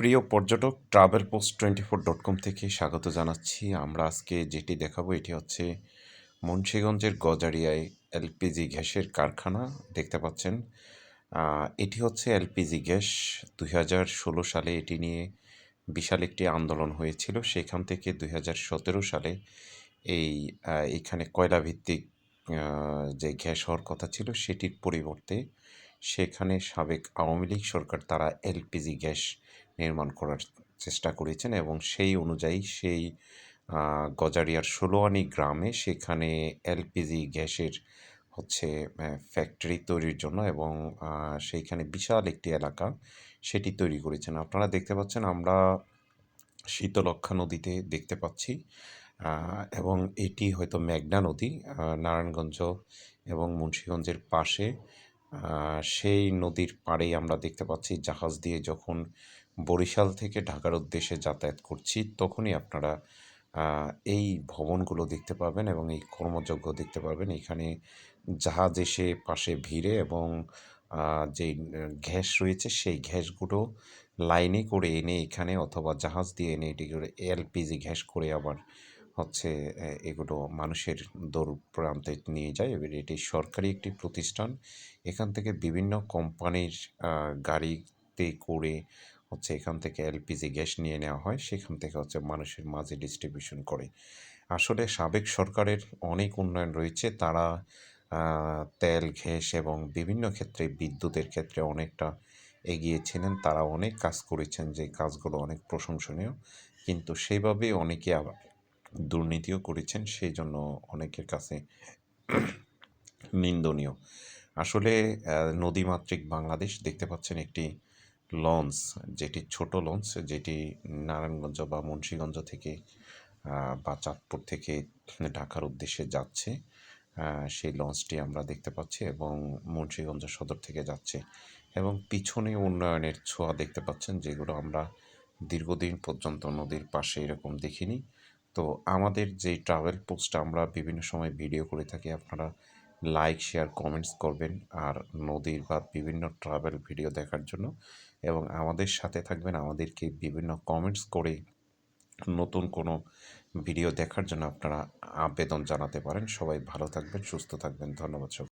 প্রিয় পর্যটক travel post twenty four dot com থেকে স্বাগত জানাচ্ছি। আমরা আজকে যেটি দেখাবো, এটি হচ্ছে মুন্সীগঞ্জের গজারিয়ায় এলপিজি গ্যাসের কারখানা। দেখতে পাচ্ছেন এটি হচ্ছে এলপিজি গ্যাস। দুই হাজার ষোলো সালে এটি নিয়ে বিশাল একটি আন্দোলন হয়েছিল। সেখান থেকে দুই হাজার সতেরো সালে এই এখানে কয়লা ভিত্তিক যে গ্যাস হওয়ার কথা ছিল, সেটির পরিবর্তে সেখানে সাবেক আওয়ামী লীগ সরকার, তারা এলপিজি গ্যাস নির্মাণ করার চেষ্টা করেছেন এবং সেই অনুযায়ী সেই গজারিয়ার ষোলোয়ানি গ্রামে সেখানে এলপিজি গ্যাসের হচ্ছে ফ্যাক্টরি তৈরির জন্য এবং সেইখানে বিশাল একটি এলাকা সেটি তৈরি করেছেন। আপনারা দেখতে পাচ্ছেন আমরা শীতলক্ষা নদীতে দেখতে পাচ্ছি এবং এটি হয়তো মেঘনা নদী নারায়ণগঞ্জ এবং মুন্সীগঞ্জের পাশে সেই নদীর পাড়েই আমরা দেখতে পাচ্ছি জাহাজ দিয়ে যখন বরিশাল থেকে ঢাকার উদ্দেশ্যে যাতায়াত করছি, তখনই আপনারা এই ভবনগুলো দেখতে পাবেন এবং এই কর্মযজ্ঞ দেখতে পাবেন। এখানে জাহাজ এসে পাশে ভিড়ে এবং যেই গ্যাস রয়েছে সেই গ্যাসগুলো লাইনে করে এনে এখানে অথবা জাহাজ দিয়ে এনে এটি করে এলপিজি গ্যাস করে আবার হচ্ছে এগুলো মানুষের দূর প্রান্তে নিয়ে যায়। এবার এটি সরকারি একটি প্রতিষ্ঠান। এখান থেকে বিভিন্ন কোম্পানির গাড়িতে করে হচ্ছে এখান থেকে এলপিজি গ্যাস নিয়ে নেওয়া হয়, সেখান থেকে হচ্ছে মানুষের মাঝে ডিস্ট্রিবিউশন করে। আসলে সাবেক সরকারের অনেক উন্নয়ন রয়েছে, তারা তেল, গ্যাস এবং বিভিন্ন ক্ষেত্রে বিদ্যুতের ক্ষেত্রে অনেকটা এগিয়েছিলেন, তারা অনেক কাজ করেছেন, যে কাজগুলো অনেক প্রশংসনীয়। কিন্তু সেইভাবে অনেকে আবার দুর্নীতিও করেছেন, সেই জন্য অনেকের কাছে নিন্দনীয়। আসলে নদীমাতৃক বাংলাদেশ দেখতে পাচ্ছেন একটি লঞ্চ যেটি ছোট লঞ্চ যেটি নারায়ণগঞ্জ বা মুন্সীগঞ্জ থেকে বা চাঁদপুর থেকে ঢাকার উদ্দেশ্যে যাচ্ছে সেই লঞ্চটি আমরা দেখতে পাচ্ছি এবং মুন্সীগঞ্জ সদর থেকে যাচ্ছে। এবং পিছনে উন্নয়নের ছোঁয়া দেখতে পাচ্ছেন, যেগুলো আমরা দীর্ঘদিন পর্যন্ত নদীর পাশে এরকম দেখিনি। তো আমাদের যে ট্রাভেল পোস্ট আমরা বিভিন্ন সময় ভিডিও করে থাকি, আপনারা লাইক শেয়ার কমেন্টস করবেন আর নদীর বা বিভিন্ন ট্রাভেল ভিডিও দেখার জন্য। এবং আমাদের সাথে থাকবেন, আমাদেরকে বিভিন্ন কমেন্টস করে নতুন কোনো ভিডিও দেখার জন্য আপনারা আবেদন জানাতে পারেন। সবাই ভালো থাকবেন, সুস্থ থাকবেন। ধন্যবাদ সবাই